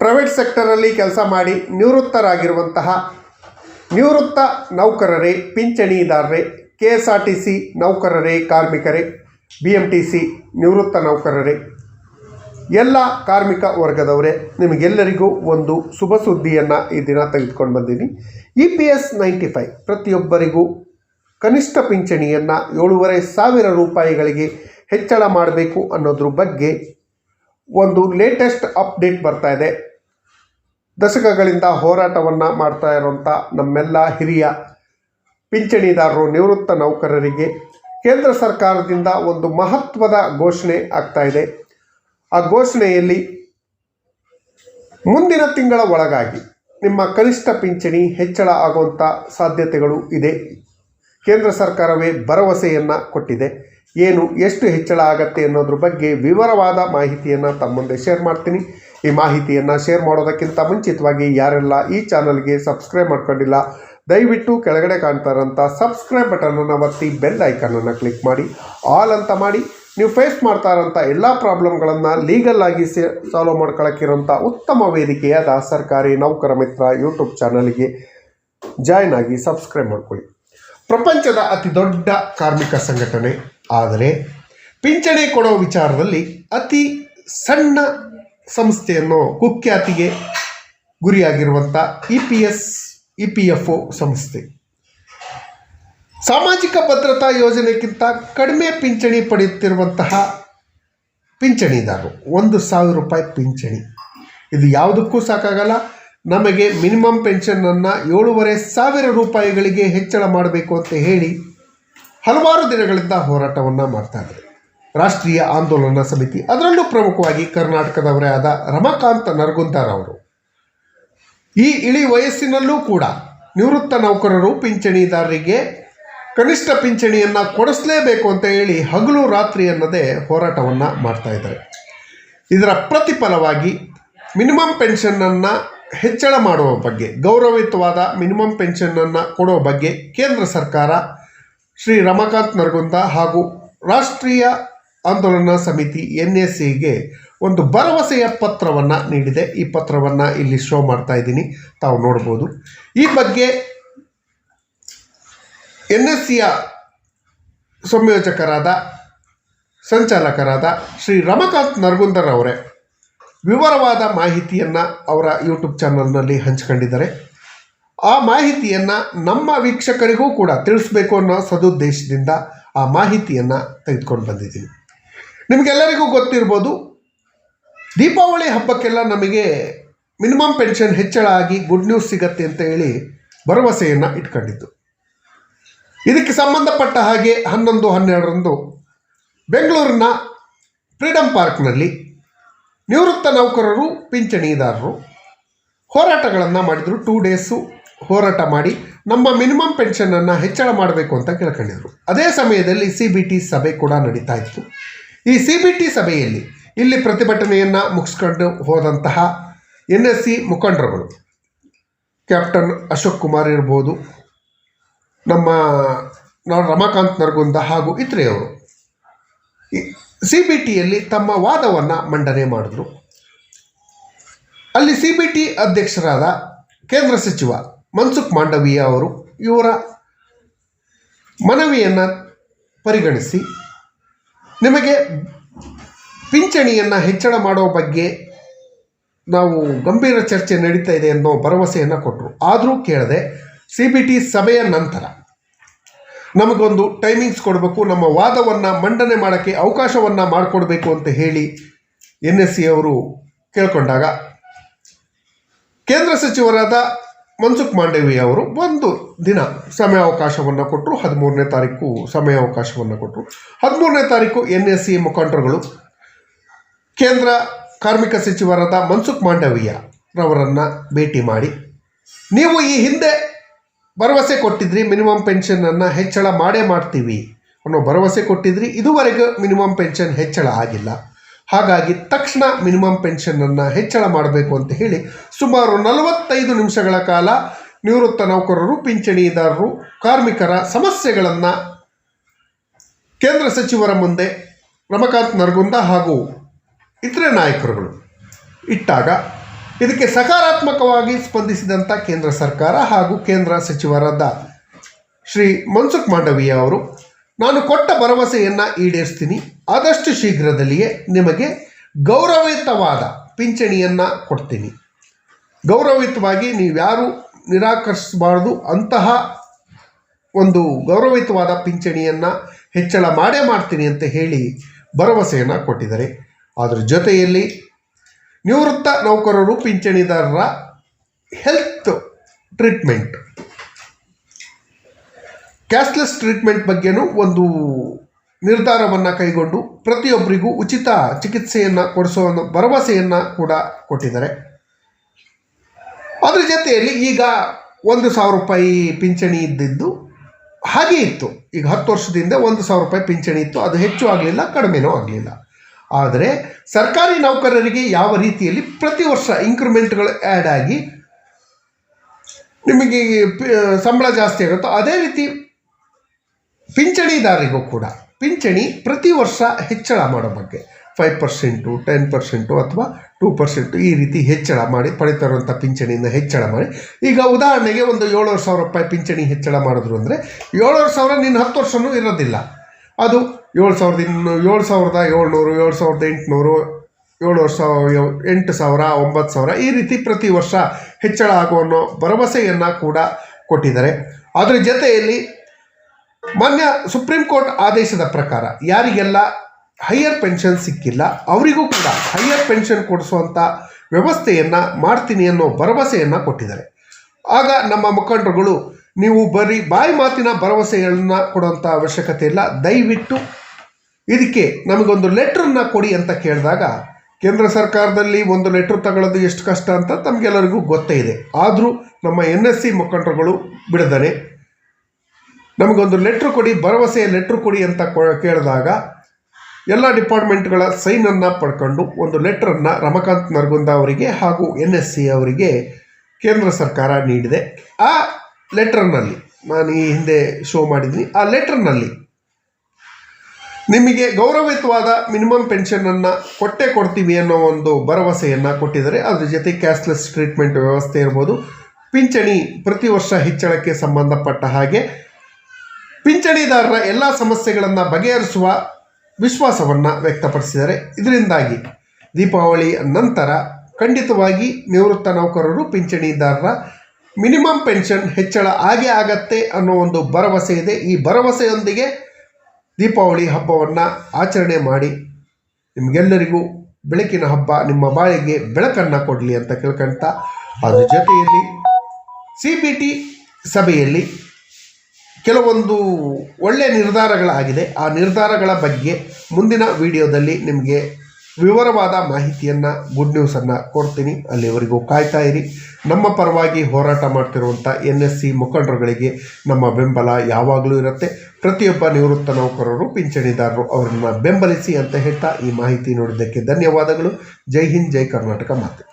Private ಸೆಕ್ಟರಲ್ಲಿ ಕೆಲಸ ಮಾಡಿ ನಿವೃತ್ತರಾಗಿರುವಂತಹ ನಿವೃತ್ತ ನೌಕರರೇ, ಪಿಂಚಣಿದಾರರೇ K S R T C ನೌಕರರೇ, ಕಾರ್ಮಿಕರೇ ಬಿ ಎಂ ಟಿ ಸಿ ನಿವೃತ್ತ ನೌಕರರೇ, ಎಲ್ಲ ಕಾರ್ಮಿಕ ವರ್ಗದವರೇ, ನಿಮಗೆಲ್ಲರಿಗೂ ಒಂದು ಶುಭ ಸುದ್ದಿಯನ್ನು ಈ ದಿನ ತೆಗೆದುಕೊಂಡು ಬಂದೀನಿ. E P S ninety five ಪ್ರತಿಯೊಬ್ಬರಿಗೂ ಕನಿಷ್ಠ ಪಿಂಚಣಿಯನ್ನು ಏಳೂವರೆ ಸಾವಿರ ರೂಪಾಯಿಗಳಿಗೆ ಹೆಚ್ಚಳ ಮಾಡಬೇಕು ಅನ್ನೋದ್ರ ಬಗ್ಗೆ ಒಂದು ಲೇಟೆಸ್ಟ್ ಅಪ್ಡೇಟ್ ಬರ್ತಾ ಇದೆ. ದಶಕಗಳಿಂದ ಹೋರಾಟವನ್ನು ಮಾಡ್ತಾ ಇರುವಂಥ ನಮ್ಮೆಲ್ಲ ಹಿರಿಯ ಪಿಂಚಣಿದಾರರು, ನಿವೃತ್ತ ನೌಕರರಿಗೆ ಕೇಂದ್ರ ಸರ್ಕಾರದಿಂದ ಒಂದು ಮಹತ್ವದ ಘೋಷಣೆ ಆಗ್ತಾ ಇದೆ. ಆ ಘೋಷಣೆಯಲ್ಲಿ ಮುಂದಿನ ತಿಂಗಳ ಒಳಗಾಗಿ ನಿಮ್ಮ ಕನಿಷ್ಠ ಪಿಂಚಣಿ ಹೆಚ್ಚಳ ಆಗುವಂಥ ಸಾಧ್ಯತೆಗಳು ಇದೆ. ಕೇಂದ್ರ ಸರ್ಕಾರವೇ ಭರವಸೆಯನ್ನು ಕೊಟ್ಟಿದೆ. ಏನು ಎಷ್ಟು ಹೆಚ್ಚಳ ಆಗತ್ತೆ ಅನ್ನೋದ್ರ ಬಗ್ಗೆ ವಿವರವಾದ ಮಾಹಿತಿಯನ್ನು ತಮ್ಮೊಂದೇ ಮುಂದೆ ಶೇರ್ ಮಾಡ್ತೀನಿ. ಈ ಮಾಹಿತಿಯನ್ನು ಶೇರ್ ಮಾಡೋದಕ್ಕಿಂತ ಮುಂಚಿತವಾಗಿ ಯಾರೆಲ್ಲ ಈ ಚಾನಲ್ಗೆ ಸಬ್ಸ್ಕ್ರೈಬ್ ಮಾಡ್ಕೊಂಡಿಲ್ಲ, ದಯವಿಟ್ಟು ಕೆಳಗಡೆ ಕಾಣ್ತಾ ಇರೋಂಥ ಸಬ್ಸ್ಕ್ರೈಬ್ ಬಟನನ್ನು ಒತ್ತಿ ಬೆಲ್ ಐಕನನ್ನು ಕ್ಲಿಕ್ ಮಾಡಿ. ಆಲ್ ಅಂತ ಮಾಡಿ, ನೀವು ಫೇಸ್ ಮಾಡ್ತಾ ಇರೋಂಥ ಎಲ್ಲ ಪ್ರಾಬ್ಲಮ್ಗಳನ್ನು ಲೀಗಲ್ ಆಗಿ ಸೇ ಸಾಲ್ವ್ ಮಾಡ್ಕೊಳ್ಳೋಕ್ಕಿರೋಂಥ ಉತ್ತಮ ವೇದಿಕೆಯಾದ ಸರ್ಕಾರಿ ನೌಕರ ಮಿತ್ರ ಯೂಟ್ಯೂಬ್ ಚಾನಲ್ಗೆ ಜಾಯ್ನ್ ಆಗಿ ಸಬ್ಸ್ಕ್ರೈಬ್ ಮಾಡ್ಕೊಳ್ಳಿ. ಪ್ರಪಂಚದ ಅತಿ ದೊಡ್ಡ ಕಾರ್ಮಿಕ ಸಂಘಟನೆ, ಆದರೆ ಪಿಂಚಣಿ ಕೊಡೋ ವಿಚಾರದಲ್ಲಿ ಅತಿ ಸಣ್ಣ ಸಂಸ್ಥೆಯನ್ನು ಕುಖ್ಯಾತಿಗೆ ಗುರಿಯಾಗಿರುವಂಥ E P S, E P F O ಸಂಸ್ಥೆ. ಸಾಮಾಜಿಕ ಭದ್ರತಾ ಯೋಜನೆಗಿಂತ ಕಡಿಮೆ ಪಿಂಚಣಿ ಪಡೆಯುತ್ತಿರುವಂತಹ ಪಿಂಚಣಿದಾರರು, ಒಂದು ಸಾವಿರ ರೂಪಾಯಿ ಪಿಂಚಣಿ. ಇದು ಯಾವುದಕ್ಕೂ ಸಾಕಾಗಲ್ಲ. ನಮಗೆ ಮಿನಿಮಮ್ ಪೆನ್ಷನನ್ನು ಏಳೂವರೆ ಸಾವಿರ ರೂಪಾಯಿಗಳಿಗೆ ಹೆಚ್ಚಳ ಮಾಡಬೇಕು ಅಂತ ಹೇಳಿ ಹಲವಾರು ದಿನಗಳಿಂದ ಹೋರಾಟವನ್ನು ಮಾಡ್ತಾ ಇದ್ದಾರೆ. ರಾಷ್ಟ್ರೀಯ ಆಂದೋಲನ ಸಮಿತಿ. ಅದರಲ್ಲೂ ಪ್ರಮುಖವಾಗಿ ಕರ್ನಾಟಕದವರೇ ಆದ ರಮಾಕಾಂತ್ ನರಗುಂದಾರ್ ಅವರು. ಈ ಇಳಿ ವಯಸ್ಸಿನಲ್ಲೂ ಕೂಡ ನಿವೃತ್ತ ನೌಕರರು ಪಿಂಚಣಿದಾರರಿಗೆ ಕನಿಷ್ಠ ಪಿಂಚಣಿಯನ್ನು ಕೊಡಿಸಲೇಬೇಕು ಅಂತ ಹೇಳಿ ಹಗಲು ರಾತ್ರಿ ಅನ್ನದೇ ಹೋರಾಟವನ್ನು ಮಾಡ್ತಾ ಇದ್ದಾರೆ. ಇದರ ಪ್ರತಿಫಲವಾಗಿ ಮಿನಿಮಮ್ ಪೆನ್ಷನ್ನನ್ನು ಹೆಚ್ಚಳ ಮಾಡುವ ಬಗ್ಗೆ, ಗೌರವಯುತವಾದ ಮಿನಿಮಮ್ ಪೆನ್ಷನ್ನನ್ನು ಕೊಡುವ ಬಗ್ಗೆ ಕೇಂದ್ರ ಸರ್ಕಾರ ಶ್ರೀ ರಮಾಕಾಂತ್ ನರಗುಂದ ಹಾಗೂ ರಾಷ್ಟ್ರೀಯ ಆಂದೋಲನ ಸಮಿತಿ ಎನ್ ಎಸ್ ಸಿಗೆ ಒಂದು ಭರವಸೆಯ ಪತ್ರವನ್ನು ನೀಡಿದೆ. ಈ ಪತ್ರವನ್ನು ಇಲ್ಲಿ ಶೋ ಮಾಡ್ತಾ ಇದ್ದೀನಿ. ತಾವು ನೋಡ್ಬೋದು. ಈ ಬಗ್ಗೆ ಎನ್ ಎಸ್ ಸಿಯ ಸಂಯೋಜಕರಾದ, ಸಂಚಾಲಕರಾದ ಶ್ರೀ ರಮಕಾಂತ್ ನರಗುಂದರ್ ಅವರೇ ವಿವರವಾದ ಮಾಹಿತಿಯನ್ನು ಅವರ ಯೂಟ್ಯೂಬ್ ಚಾನಲ್ನಲ್ಲಿ ಹಂಚಿಕೊಂಡಿದ್ದಾರೆ. ಆ ಮಾಹಿತಿಯನ್ನು ನಮ್ಮ ವೀಕ್ಷಕರಿಗೂ ಕೂಡ ತಿಳಿಸ್ಬೇಕು ಅನ್ನೋ ಸದುದ್ದೇಶದಿಂದ ಆ ಮಾಹಿತಿಯನ್ನು ತೆಗೆದುಕೊಂಡು ಬಂದಿದ್ದೀನಿ. ನಿಮಗೆಲ್ಲರಿಗೂ ಗೊತ್ತಿರ್ಬೋದು, ದೀಪಾವಳಿ ಹಬ್ಬಕ್ಕೆಲ್ಲ ನಮಗೆ ಮಿನಿಮಮ್ ಪೆನ್ಷನ್ ಹೆಚ್ಚಳ ಆಗಿ ಗುಡ್ ನ್ಯೂಸ್ ಸಿಗತ್ತೆ ಅಂತ ಹೇಳಿ ಭರವಸೆಯನ್ನು ಇಟ್ಕೊಂಡಿತ್ತು ಇದಕ್ಕೆ ಸಂಬಂಧಪಟ್ಟ ಹಾಗೆ ಹನ್ನೊಂದು, ಹನ್ನೆರಡರಂದು ಬೆಂಗಳೂರಿನ ಫ್ರೀಡಮ್ ಪಾರ್ಕ್ನಲ್ಲಿ ನಿವೃತ್ತ ನೌಕರರು, ಪಿಂಚಣಿದಾರರು ಹೋರಾಟಗಳನ್ನು ಮಾಡಿದರು. ಟೂ ಡೇಸು ಹೋರಾಟ ಮಾಡಿ ನಮ್ಮ ಮಿನಿಮಮ್ ಪೆನ್ಷನನ್ನು ಹೆಚ್ಚಳ ಮಾಡಬೇಕು ಅಂತ ಕೇಳ್ಕೊಂಡಿದ್ರು. ಅದೇ ಸಮಯದಲ್ಲಿ ಸಿ ಬಿ ಟಿ ಸಭೆ ಕೂಡ ನಡೀತಾ ಇತ್ತು. ಈ ಸಿ ಬಿ ಟಿ ಸಭೆಯಲ್ಲಿ ಇಲ್ಲಿ ಪ್ರತಿಭಟನೆಯನ್ನು ಮುಗಿಸ್ಕೊಂಡು ಹೋದಂತಹ ಎನ್ ಎಸ್ ಸಿ ಮುಖಂಡರುಗಳು, ಕ್ಯಾಪ್ಟನ್ ಅಶೋಕ್ ಕುಮಾರ್ ಇರ್ಬೋದು, ನಮ್ಮ ನಾವು ರಮಾಕಾಂತ್ ನರಗುಂದ ಹಾಗೂ ಇತರೆಯವರು ಸಿ ಬಿ ಟಿಯಲ್ಲಿ ತಮ್ಮ ವಾದವನ್ನು ಮಂಡನೆ ಮಾಡಿದ್ರು. ಅಲ್ಲಿ ಸಿ ಬಿ ಟಿ ಅಧ್ಯಕ್ಷರಾದ ಕೇಂದ್ರ ಸಚಿವ ಮನ್ಸುಖ್ ಮಾಂಡವೀಯ ಅವರು ಇವರ ಮನವಿಯನ್ನು ಪರಿಗಣಿಸಿ ನಿಮಗೆ ಪಿಂಚಣಿಯನ್ನು ಹೆಚ್ಚಳ ಮಾಡೋ ಬಗ್ಗೆ ನಾವು ಗಂಭೀರ ಚರ್ಚೆ ನಡೀತಾ ಇದೆ ಅನ್ನೋ ಭರವಸೆಯನ್ನು ಕೊಟ್ಟರು ಆದರೂ ಕೇಳದೆ ಸಿ ಬಿ ಟಿ ಸಭೆಯ ನಂತರ ನಮಗೊಂದು ಟೈಮಿಂಗ್ಸ್ ಕೊಡಬೇಕು, ನಮ್ಮ ವಾದವನ್ನು ಮಂಡನೆ ಮಾಡೋಕ್ಕೆ ಅವಕಾಶವನ್ನು ಮಾಡಿಕೊಡ್ಬೇಕು ಅಂತ ಹೇಳಿ ಎನ್ ಎಸ್ ಸಿ ಅವರು ಕೇಳಿಕೊಂಡಾಗ ಕೇಂದ್ರ ಸಚಿವರಾದ ಮನ್ಸುಖ್ ಮಾಂಡವೀಯ ಅವರು ಒಂದು ದಿನ ಸಮಯಾವಕಾಶವನ್ನು ಕೊಟ್ಟರು ಹದಿಮೂರನೇ ತಾರೀಕು ಸಮಯಾವಕಾಶವನ್ನು ಕೊಟ್ಟರು ಹದಿಮೂರನೇ ತಾರೀಕು ಎನ್ ಎಸ್ ಸಿ ಮುಖಂಡರುಗಳು, ಕೇಂದ್ರ ಕಾರ್ಮಿಕ ಸಚಿವರಾದ ಮನ್ಸುಖ್ ಮಾಂಡವೀಯ ರವರನ್ನು ಭೇಟಿ ಮಾಡಿ, ನೀವು ಈ ಹಿಂದೆ ಭರವಸೆ ಕೊಟ್ಟಿದ್ರಿ, ಮಿನಿಮಮ್ ಪೆನ್ಷನನ್ನು ಹೆಚ್ಚಳ ಮಾಡೇ ಮಾಡ್ತೀವಿ ಅನ್ನೋ ಭರವಸೆ ಕೊಟ್ಟಿದ್ರಿ, ಇದುವರೆಗೂ ಮಿನಿಮಮ್ ಪೆನ್ಷನ್ ಹೆಚ್ಚಳ ಆಗಿಲ್ಲ. ಹಾಗಾಗಿ ತಕ್ಷಣ ಮಿನಿಮಮ್ ಪೆನ್ಷನನ್ನು ಹೆಚ್ಚಳ ಮಾಡಬೇಕು ಅಂತ ಹೇಳಿ ಸುಮಾರು ನಲವತ್ತೈದು ನಿಮಿಷಗಳ ಕಾಲ ನಿವೃತ್ತ ನೌಕರರು, ಪಿಂಚಣಿದಾರರು, ಕಾರ್ಮಿಕರ ಸಮಸ್ಯೆಗಳನ್ನು ಕೇಂದ್ರ ಸಚಿವರ ಮುಂದೆ ರಮಕಾಂತ್ ನರಗುಂದ ಹಾಗೂ ಇತರೆ ನಾಯಕರುಗಳು ಇಟ್ಟಾಗ ಇದಕ್ಕೆ ಸಕಾರಾತ್ಮಕವಾಗಿ ಸ್ಪಂದಿಸಿದಂಥ ಕೇಂದ್ರ ಸರ್ಕಾರ ಹಾಗೂ ಕೇಂದ್ರ ಸಚಿವರಾದ ಶ್ರೀ ಮನ್ಸುಖ್ ಮಾಂಡವೀಯ ಅವರು ನಾನು ಕೊಟ್ಟ ಭರವಸೆಯನ್ನು ಈಡೇರಿಸ್ತೀನಿ. ಆದಷ್ಟು ಶೀಘ್ರದಲ್ಲಿಯೇ ನಿಮಗೆ ಗೌರವಯುತವಾದ ಪಿಂಚಣಿಯನ್ನು ಕೊಡ್ತೀನಿ. ಗೌರವಯುತವಾಗಿ ನೀವ್ಯಾರು ನಿರಾಕರಿಸಬಾರ್ದು. ಅಂತಹ ಒಂದು ಗೌರವಯುತವಾದ ಪಿಂಚಣಿಯನ್ನು ಹೆಚ್ಚಳ ಮಾಡೇ ಮಾಡ್ತೀನಿ ಅಂತ ಹೇಳಿ ಭರವಸೆಯನ್ನು ಕೊಟ್ಟಿದ್ದಾರೆ. ಅದರ ಜೊತೆಯಲ್ಲಿ ನಿವೃತ್ತ ನೌಕರರು, ಪಿಂಚಣಿದಾರರ ಹೆಲ್ತ್ ಟ್ರೀಟ್ಮೆಂಟ್ ಕ್ಯಾಶ್ಲೆಸ್ ಟ್ರೀಟ್ಮೆಂಟ್ ಬಗ್ಗೆನೂ ಒಂದು ನಿರ್ಧಾರವನ್ನು ಕೈಗೊಂಡು ಪ್ರತಿಯೊಬ್ಬರಿಗೂ ಉಚಿತ ಚಿಕಿತ್ಸೆಯನ್ನು ಕೊಡಿಸೋ ಅನ್ನೋ ಭರವಸೆಯನ್ನು ಕೂಡ ಕೊಟ್ಟಿದ್ದಾರೆ. ಅದರ ಜೊತೆಯಲ್ಲಿ ಈಗ ಒಂದು ಸಾವಿರ ರೂಪಾಯಿ ಪಿಂಚಣಿ ಇದ್ದಿದ್ದು ಹಾಗೆ ಇತ್ತು. ಈಗ ಹತ್ತು ವರ್ಷದಿಂದ ಒಂದು ಸಾವಿರ ರೂಪಾಯಿ ಪಿಂಚಣಿ ಇತ್ತು. ಅದು ಹೆಚ್ಚು ಆಗಲಿಲ್ಲ, ಕಡಿಮೆನೂ ಆಗಲಿಲ್ಲ. ಆದರೆ ಸರ್ಕಾರಿ ನೌಕರರಿಗೆ ಯಾವ ರೀತಿಯಲ್ಲಿ ಪ್ರತಿ ವರ್ಷ ಇಂಕ್ರಿಮೆಂಟ್ಗಳು ಆ್ಯಡ್ ಆಗಿ ನಿಮಗೆ ಸಂಬಳ ಜಾಸ್ತಿ ಆಗುತ್ತೋ ಅದೇ ರೀತಿ ಪಿಂಚಣಿದಾರರಿಗೂ ಕೂಡ ಪಿಂಚಣಿ ಪ್ರತಿ ವರ್ಷ ಹೆಚ್ಚಳ ಮಾಡೋ ಬಗ್ಗೆ ಫೈವ್ ಪರ್ಸೆಂಟು ಟೆನ್ ಪರ್ಸೆಂಟು ಅಥವಾ ಟೂ ಪರ್ಸೆಂಟು ಈ ರೀತಿ ಹೆಚ್ಚಳ ಮಾಡಿ ಪಡಿತಾರಂಥ ಪಿಂಚಣಿಯಿಂದ ಹೆಚ್ಚಳ ಮಾಡಿ. ಈಗ ಉದಾಹರಣೆಗೆ ಒಂದು ಏಳುವರೆ ಸಾವಿರ ರೂಪಾಯಿ ಪಿಂಚಣಿ ಹೆಚ್ಚಳ ಮಾಡಿದ್ರು ಅಂದರೆ ಏಳುವರೆ ಸಾವಿರ ನೀನು ಹತ್ತು ವರ್ಷವೂ ಇರೋದಿಲ್ಲ. ಅದು ಏಳು ಸಾವಿರದ ಇನ್ನು ಏಳು ಸಾವಿರದ ಏಳ್ನೂರು, ಏಳು ಸಾವಿರದ ಎಂಟುನೂರು, ಏಳುವರೆ ಸಾವಿರ, ಎಂಟು ಸಾವಿರ, ಒಂಬತ್ತು ಸಾವಿರ ಈ ರೀತಿ ಪ್ರತಿ ವರ್ಷ ಹೆಚ್ಚಳ ಆಗುವ ಅನ್ನೋ ಭರವಸೆಯನ್ನು ಕೂಡ ಕೊಟ್ಟಿದ್ದಾರೆ. ಅದರ ಜೊತೆಯಲ್ಲಿ ಮಾನ್ಯ ಸುಪ್ರೀಂ ಕೋರ್ಟ್ ಆದೇಶದ ಪ್ರಕಾರ ಯಾರಿಗೆಲ್ಲ ಹೈಯರ್ ಪೆನ್ಷನ್ ಸಿಕ್ಕಿಲ್ಲ, ಅವರಿಗೂ ಕೂಡ ಹೈಯರ್ ಪೆನ್ಷನ್ ಕೊಡಿಸುವಂಥ ವ್ಯವಸ್ಥೆಯನ್ನು ಮಾಡ್ತೀನಿ ಅನ್ನೋ ಭರವಸೆಯನ್ನು ಕೊಟ್ಟಿದ್ದಾರೆ. ಆಗ ನಮ್ಮ ಮುಖಂಡರುಗಳು, ನೀವು ಬರೀ ಬಾಯಿ ಮಾತಿನ ಭರವಸೆಗಳನ್ನು ಕೊಡುವಂಥ ಅವಶ್ಯಕತೆ ಇಲ್ಲ, ದಯವಿಟ್ಟು ಇದಕ್ಕೆ ನಮಗೊಂದು ಲೆಟ್ರನ್ನ ಕೊಡಿ ಅಂತ ಕೇಳಿದಾಗ, ಕೇಂದ್ರ ಸರ್ಕಾರದಲ್ಲಿ ಒಂದು ಲೆಟ್ರ್ ತಗೊಳ್ಳೋದು ಎಷ್ಟು ಕಷ್ಟ ಅಂತ ತಮಗೆಲ್ಲರಿಗೂ ಗೊತ್ತೇ ಇದೆ. ಆದರೂ ನಮ್ಮ ಎನ್ ಎಸ್ ಸಿ ಮುಖಂಡರುಗಳು ಬಿಡದನೆ ನಮಗೊಂದು ಲೆಟ್ರ್ ಕೊಡಿ, ಭರವಸೆಯ ಲೆಟ್ರ್ ಕೊಡಿ ಅಂತ ಕೇಳಿದಾಗ ಎಲ್ಲ ಡಿಪಾರ್ಟ್ಮೆಂಟ್ಗಳ ಸೈನನ್ನು ಪಡ್ಕೊಂಡು ಒಂದು ಲೆಟ್ರನ್ನು ರಮಕಾಂತ್ ನರಗುಂದ ಅವರಿಗೆ ಹಾಗೂ ಎನ್ ಎಸ್ ಸಿ ಅವರಿಗೆ ಕೇಂದ್ರ ಸರ್ಕಾರ ನೀಡಿದೆ. ಆ ಲೆಟ್ರನ್ನಲ್ಲಿ ನಾನು ಈ ಹಿಂದೆ ಶೋ ಮಾಡಿದ್ದೀನಿ. ಆ ಲೆಟ್ರ್ನಲ್ಲಿ ನಿಮಗೆ ಗೌರವಯುತವಾದ ಮಿನಿಮಮ್ ಪೆನ್ಷನನ್ನು ಕೊಟ್ಟೆ ಕೊಡ್ತೀವಿ ಅನ್ನೋ ಒಂದು ಭರವಸೆಯನ್ನು ಕೊಟ್ಟಿದ್ದಾರೆ. ಅದ್ರ ಜೊತೆ ಕ್ಯಾಶ್ಲೆಸ್ ಟ್ರೀಟ್ಮೆಂಟ್ ವ್ಯವಸ್ಥೆ ಇರ್ಬೋದು. ಪಿಂಚಣಿ ಪ್ರತಿ ವರ್ಷ ಹೆಚ್ಚಳಕ್ಕೆ ಸಂಬಂಧಪಟ್ಟ ಹಾಗೆ ಪಿಂಚಣಿದಾರರ ಎಲ್ಲ ಸಮಸ್ಯೆಗಳನ್ನು ಬಗೆಹರಿಸುವ ವಿಶ್ವಾಸವನ್ನು ವ್ಯಕ್ತಪಡಿಸಿದ್ದಾರೆ. ಇದರಿಂದಾಗಿ ದೀಪಾವಳಿ ನಂತರ ಖಂಡಿತವಾಗಿ ನಿವೃತ್ತ ನೌಕರರು ಪಿಂಚಣಿದಾರರ ಮಿನಿಮಮ್ ಪೆನ್ಷನ್ ಹೆಚ್ಚಳ ಆಗೇ ಆಗತ್ತೆ ಅನ್ನೋ ಒಂದು ಭರವಸೆ ಇದೆ. ಈ ಭರವಸೆಯೊಂದಿಗೆ ದೀಪಾವಳಿ ಹಬ್ಬವನ್ನು ಆಚರಣೆ ಮಾಡಿ ನಿಮಗೆಲ್ಲರಿಗೂ ಬೆಳಕಿನ ಹಬ್ಬ, ನಿಮ್ಮ ಬಾಳಿಗೆ ಬೆಳಕನ್ನು ಕೊಡಲಿ ಅಂತ ಕೇಳ್ಕೊಳ್ತಾ ಅದರ ಜೊತೆಯಲ್ಲಿ ಸಿ ಬಿ ಟಿ ಸಭೆಯಲ್ಲಿ ಕೆಲವೊಂದು ಒಳ್ಳೆಯ ನಿರ್ಧಾರಗಳಾಗಿದೆ. ಆ ನಿರ್ಧಾರಗಳ ಬಗ್ಗೆ ಮುಂದಿನ ವಿಡಿಯೋದಲ್ಲಿ ನಿಮಗೆ ವಿವರವಾದ ಮಾಹಿತಿಯನ್ನು ಗುಡ್ ನ್ಯೂಸನ್ನು ಕೊಡ್ತೀನಿ. ಅಲ್ಲಿವರೆಗೂ ಕಾಯ್ತಾ ಇರಿ. ನಮ್ಮ ಪರವಾಗಿ ಹೋರಾಟ ಮಾಡ್ತಿರುವಂಥ ಎನ್ ಎಸ್ ಸಿ ಮುಖಂಡರುಗಳಿಗೆ ನಮ್ಮ ಬೆಂಬಲ ಯಾವಾಗಲೂ ಇರುತ್ತೆ. ಪ್ರತಿಯೊಬ್ಬ ನಿವೃತ್ತ ನೌಕರರು, ಪಿಂಚಣಿದಾರರು ಅವರನ್ನು ಬೆಂಬಲಿಸಿ ಅಂತ ಹೇಳ್ತಾ ಈ ಮಾಹಿತಿ ನೋಡಿದ್ದಕ್ಕೆ ಧನ್ಯವಾದಗಳು. ಜೈ ಹಿಂದ್, ಜೈ ಕರ್ನಾಟಕ ಮಾತೆ.